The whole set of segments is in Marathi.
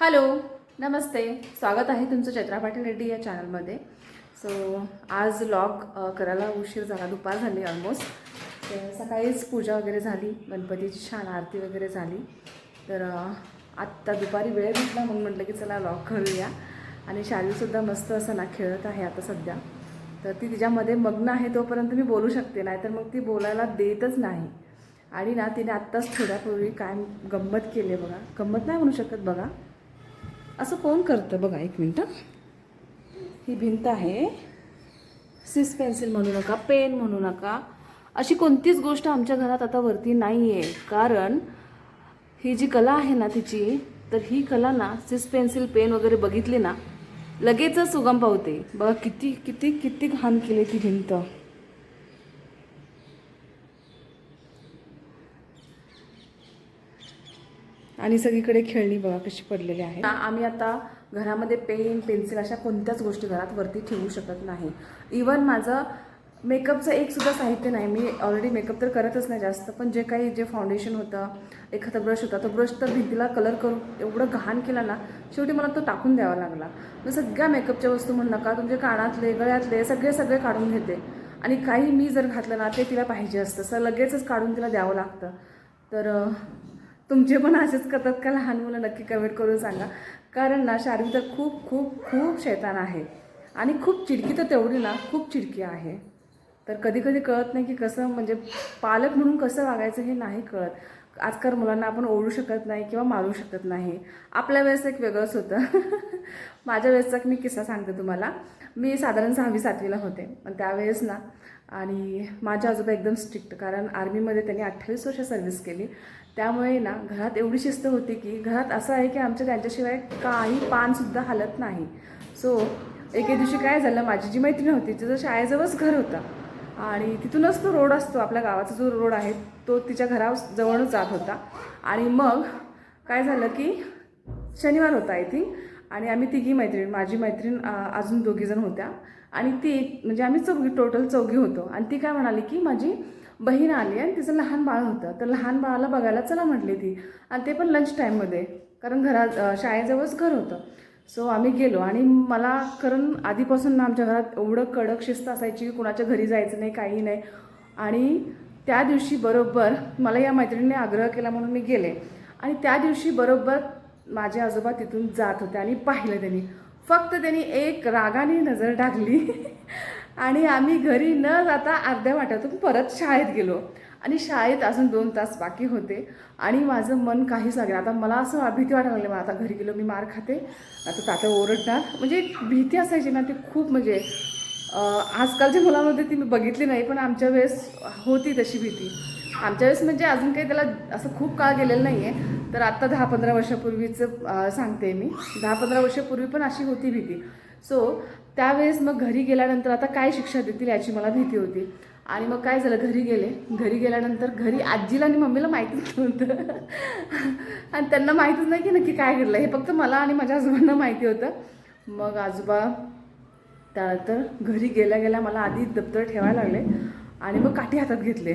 हॅलो नमस्ते. स्वागत आहे तुमचं चैत्रा पाटील रेड्डी या चॅनलमध्ये. सो आज लॉग करायला उशीर झाला दुपार झाली ऑलमोस्ट तर सकाळीच पूजा वगैरे झाली गणपतीची छान आरती वगैरे झाली. तर आत्ता दुपारी वेळ भेटला मग म्हटलं की चला लॉग करूया. आणि शारीसुद्धा मस्त असं ना खेळत आहे आता सध्या. तर ती तिच्यामध्ये मग्न आहे तोपर्यंत मी बोलू शकते नाहीतर मग ती बोलायला देतच नाही. आणि ना तिने आत्ताच थोड्यापूर्वी काय गंमत केली आहे बघा. गंमत नाही म्हणू शकत बघा. असं कोण करतं? बघा एक मिनटं. ही भिंत आहे. सिस पेन्सिल म्हणू नका पेन म्हणू नका. अशी कोणतीच गोष्ट आमच्या घरात आता वरती नाही आहे कारण ही जी कला आहे ना तिची तर ही कला ना सिस पेन्सिल पेन वगैरे बघितली ना लगेचच सुगम पावते. बघा किती किती किती घाण केली ती भिंत. आणि सगळीकडे खेळणी बघा कशी पडलेली आहे आम्ही आता घरामध्ये पेन पेन्सिल अशा कोणत्याच गोष्टी घरात वरती ठेवू शकत नाही. इवन माझं मेकअपचं एक सुद्धा साहित्य नाही. मी ऑलरेडी मेकअप तर करतच नाही जास्त पण जे काही जे फाउंडेशन होतं एखादा ब्रश होता तो ब्रश तर भिंतीला कलर करून एवढं घाण केला ना शेवटी मला तो टाकून द्यावा लागला. मग सगळ्या मेकअपच्या वस्तू म्हणू नका तुमचे कानातले गळ्यातले सगळे सगळे काढून घेते. आणि काही मी जर घातलं ना ते तिला पाहिजे असतं. सर लगेचच काढून तिला द्यावं लागतं. तर तुमचे पण असेच करतात का लहान मुलं नक्की कमेंट करून सांगा. कारण ना शार्वी तर खूप खूप खूप शैतान आहे. आणि खूप चिडकी तर तेवढी ना खूप चिडकी आहे. तर कधी कधी कळत नाही की कसं म्हणजे पालक म्हणून कसं वागायचं हे नाही कळत. आजकाल मुलांना आपण ओढू शकत नाही किंवा मारू शकत नाही. आपल्या वेळेस एक वेगळंच होतं. माझ्या वेळेसचा मी किस्सा सांगते तुम्हाला. मी साधारण सहावी सातवीला होते. पण त्यावेळेस ना आणि माझ्या आजोबा एकदम स्ट्रिक्ट कारण आर्मीमध्ये त्यांनी अठ्ठावीस वर्ष सर्व्हिस केली. त्यामुळे ना घरात एवढी शिस्त होती की घरात असं आहे की आमच्या त्यांच्याशिवाय काही पानसुद्धा हलत नाही. सो एके दिवशी काय झालं माझी जी मैत्रीण होती तिचं शाळेजवळच घर होतं. आणि तिथूनच तो रोड असतो आपल्या गावाचा जो रोड आहे तो तिच्या घराजवळच जात होता. आणि मग काय झालं की शनिवार होता आय थिंक आणि आम्ही तिघी मैत्रीण माझी मैत्रीण अजून दोघीजण होत्या. आणि ती म्हणजे आम्ही चौघी टोटल चौघी होतो. आणि ती काय म्हणाली की माझी बहीण आली आणि तिचं लहान बाळ होतं. तर लहान बाळाला बघायला चला म्हटली ती. आणि ते पण लंच टाईममध्ये कारण घरात शाळेजवळच घर होतं. सो आम्ही गेलो आणि मला कारण आधीपासून ना आमच्या घरात एवढं कडक शिस्त असायची की कुणाच्या घरी जायचं नाही काही नाही. आणि त्या दिवशी बरोबर मला या मैत्रिणीने आग्रह केला म्हणून मी गेले. आणि त्या दिवशी बरोबर माझे आजोबा तिथून जात होते आणि पाहिलं त्यांनी. फक्त त्यांनी एक रागाने नजर टाकली. आणि आम्ही घरी न जाता अर्ध्या वाट्यातून परत शाळेत गेलो. आणि शाळेत अजून दोन तास बाकी होते. आणि माझं मन काहीच लागलं आता मला असं भीती वाटायला लागली. मला आता घरी गेलो मी मार खाते. आता तात्या ओरडणार. म्हणजे भीती असायची ना ती खूप म्हणजे आजकालच्या मुलांमध्ये ती मी बघितली नाही पण आमच्या वेळेस होती तशी भीती. आमच्या वेळेस म्हणजे अजून काही त्याला असं खूप काळ गेलेलं नाही आहे तर आत्ता दहा पंधरा वर्षापूर्वीचं सांगते मी. दहा पंधरा वर्षापूर्वी पण अशी होती भीती. सो त्यावेळेस मग घरी गेल्यानंतर आता काय शिक्षा देतील याची मला भीती होती. आणि मग काय झालं घरी गेले. घरी गेल्यानंतर घरी आजीला आणि मम्मीला माहितीच नव्हतं. आणि त्यांना माहितीच नाही की नक्की काय घडलं. हे फक्त मला आणि माझ्या आजोबांना माहिती होतं. मग आजोबा त्यानंतर घरी गेल्या गेल्या मला आधी दप्तर ठेवायला लागले. आणि मग काठी हातात घेतले.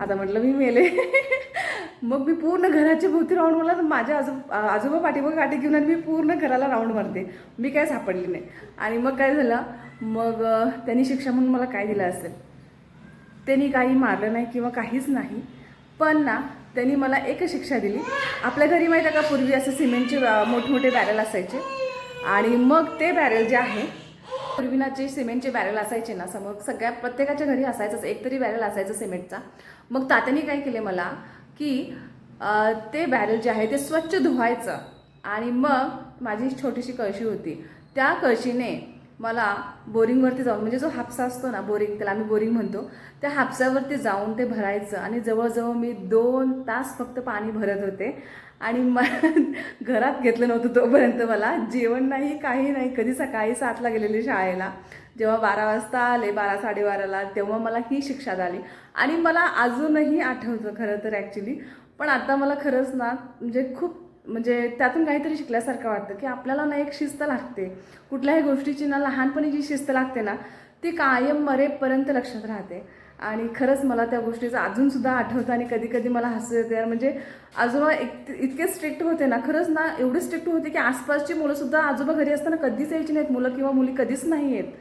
आता म्हटलं मी मेले. मग मी पूर्ण घराच्या भोवती राऊंड मारला तर माझ्या आजो आजोबा पाठीमागे काठी घेऊन आणि मी पूर्ण घराला राऊंड मारते. मी काय सापडली नाही. आणि मग काय झालं मग त्यांनी शिक्षा म्हणून मला काय दिलं असेल? त्यांनी काही मारलं नाही किंवा काहीच नाही. पण ना त्यांनी मला एक शिक्षा दिली. आपल्या घरी माहीत आहे का पूर्वी असं सिमेंटचे मोठमोठे बॅरल असायचे. आणि मग ते बॅरल जे आहे पूर्वीनाचे सिमेंटचे बॅरल असायचे ना समोर सगळ्या प्रत्येकाच्या घरी असायचंच एक तरी बॅरल असायचं सिमेंटचा. मग तात्याने काय केले मला की ते बॅरल जे आहे ते स्वच्छ धुवायचं. आणि मग माझी छोटीशी कळशी होती. त्या कळशीने मला बोरिंगवरती जाऊन म्हणजे जो हापसा असतो ना बोरिंग त्याला आम्ही बोरिंग म्हणतो त्या हापसावरती जाऊन ते भरायचं. आणि जवळजवळ मी दोन तास फक्त पाणी भरत होते. आणि म घरात घेतलं नव्हतं तोपर्यंत मला. जेवण नाही काही नाही. कधी सकाळी सातला गेलेले शाळेला. जेव्हा बारा वाजता आले बारा साडेबाराला तेव्हा मला ही शिक्षा झाली. आणि मला अजूनही आठवतं खरं तर ॲक्च्युली पण आता मला खरंच ना म्हणजे खूप म्हणजे त्यातून काहीतरी शिकल्यासारखं वाटतं की आपल्याला ना एक शिस्त लागते. कुठल्याही गोष्टीची ना लहानपणी जी शिस्त लागते ना ती कायम मरेपर्यंत लक्षात राहते. आणि खरंच मला त्या गोष्टीचं अजूनसुद्धा आठवतं आणि कधी कधी मला हसू येते यार. म्हणजे आजोबा इत इतके स्ट्रिक्ट होते ना खरंच ना एवढे स्ट्रिक्ट होते की आसपासची मुलंसुद्धा आजोबा घरी असताना कधीच यायची नाहीत. मुलं किंवा मुली कधीच नाही आहेत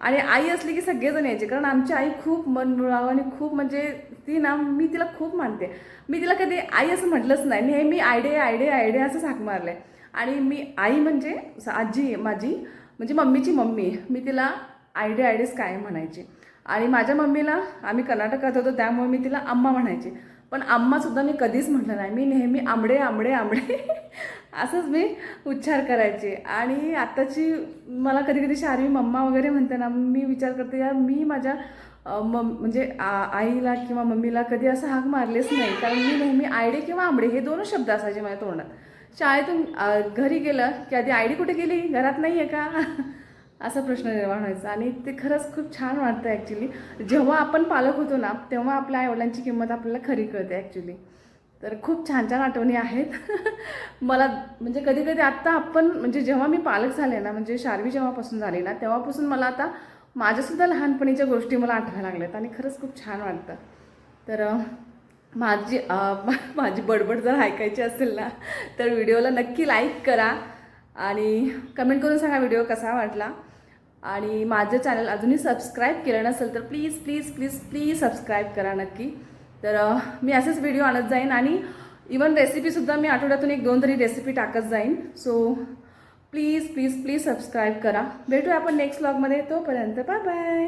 आणि आई असली की सगळेजण यायचे कारण आमची आई खूप मन मिळावं आणि खूप म्हणजे ती ना मी तिला खूप मानते. मी तिला कधी आई असं म्हटलंच नाही. नेहमी आयडे आयडे आयडे असं हाक मारलं. आहे आणि मी आई म्हणजे आजी माझी म्हणजे मम्मीची मम्मी. मी तिला आयडे आयडेच काय म्हणायची. आणि माझ्या मम्मीला आम्ही कर्नाटकात होतो त्यामुळे मी तिला अम्मा म्हणायची. पण अम्मासुद्धा मी कधीच म्हटलं नाही. मी नेहमी आंबडे आंबडे आंबडे. असंच मी उच्चार करायचे. आणि आत्ताची मला कधी कधी शारवी मम्मा वगैरे म्हणते ना मी विचार करते यार मी माझ्या अ, मम म्हणजे आ- आईला किंवा मम्मीला कधी असं हाक मारलेच नाही. कारण मी नेहमी आयडे किंवा आंबडे हे दोनच शब्द असायचे माझ्या तोंडात. शाळेतून घरी गेलं की आधी आयडी कुठे गेली? घरात नाही आहे का? असा प्रश्न निर्माण व्हायचा. आणि ते खरंच खूप छान वाटतं ॲक्च्युली जेव्हा आपण पालक होतो ना तेव्हा आपल्या आईवडिलांची किंमत आपल्याला खरी कळते ॲक्च्युली तर खूप छान छान आठवणी आहेत. मला म्हणजे कधी कधी आत्ता आपण म्हणजे जेव्हा मी पालक झाले ना म्हणजे शार्वी जेव्हापासून झाली ना तेव्हापासून मला आता माझ्यासुद्धा लहानपणीच्या गोष्टी मला आठवायला लागल्यात आणि खरंच खूप छान वाटतं. तर माझी माझी बडबड जर ऐकायची असेल ना तर व्हिडिओला नक्की लाईक करा. आणि कमेंट करून सांगा व्हिडिओ कसा वाटला. आणि माझं चॅनल अजूनही सबस्क्राईब केलं नसेल तर please please please please subscribe करा नक्की. तर मी असेच व्हिडिओ आणत जाईन आणि इवन रेसिपीसुद्धा मी आठवड्यातून एक दोन तरी रेसिपी टाकत जाईन. So please please please subscribe करा. भेटूया आपण नेक्स्ट व्लॉगमध्ये तोपर्यंत बाय बाय